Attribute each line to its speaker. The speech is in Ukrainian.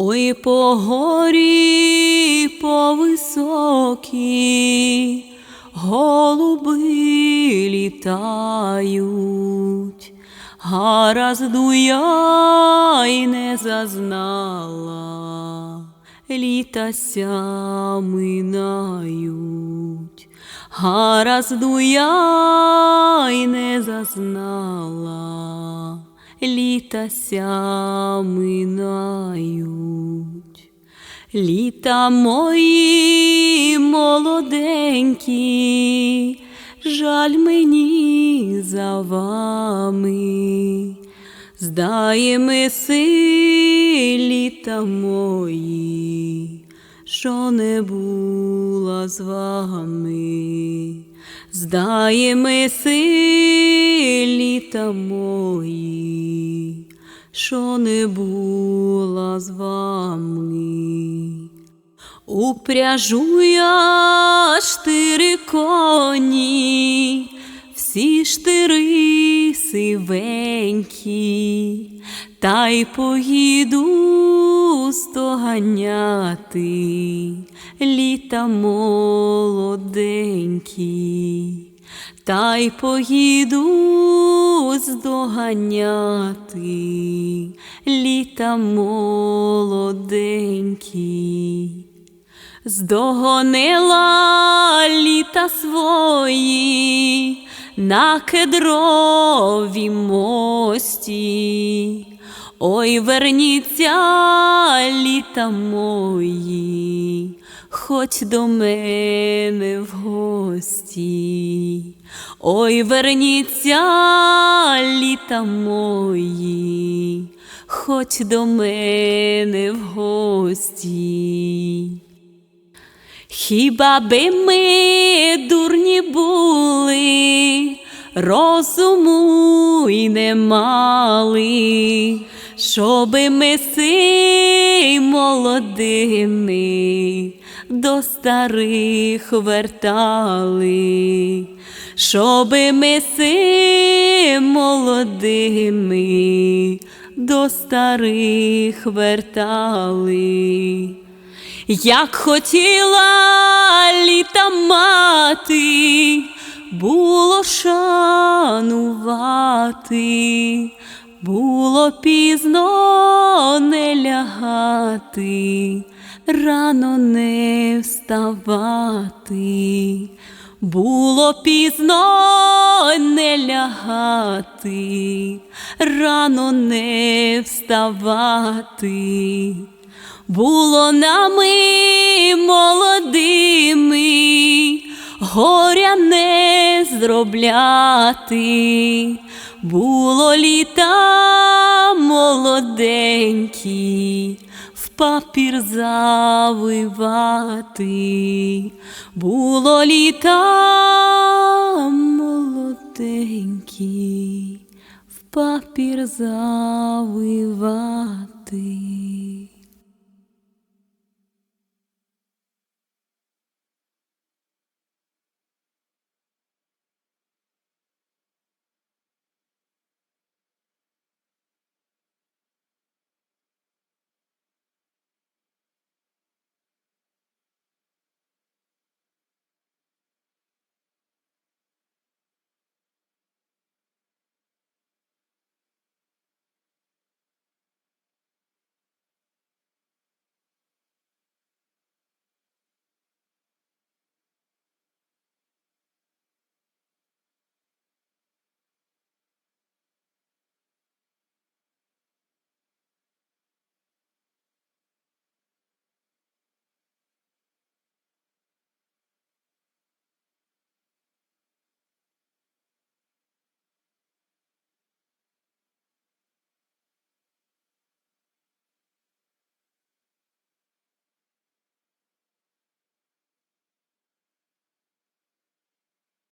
Speaker 1: Ой по горі по високій голуби літають, гаразду я й не зазнала, літася минають, гаразду я й не зазнала, літася минають. Літа мої молоденькі, жаль мені за вами, здає ми літа мої, що не була з вами, здає ми літа мої що не була з вами. Упряжу я штири коні, всі штири сивенькі, та й поїду стоганяти. Літа молоденькі. Та й поїду здоганяти. Літа молоденькі, здогонила літа свої на кедровім мості. Ой, верніться літа мої, хоч до мене в гості. Ой, верніться літа мої, хоч до мене в гості. Хіба би ми дурні були, розуму й не мали, щоби ми си молодими до старих вертали, щоби ми си молодими до старих вертали. Як хотіла літа мати, було шанувати, було пізно не лягати, рано не вставати, було пізно не лягати, рано не вставати. Було нами молодими, горя не зробляти, було літа молоденькі, в папір завивати, було літа молоденькі, в папір завивати.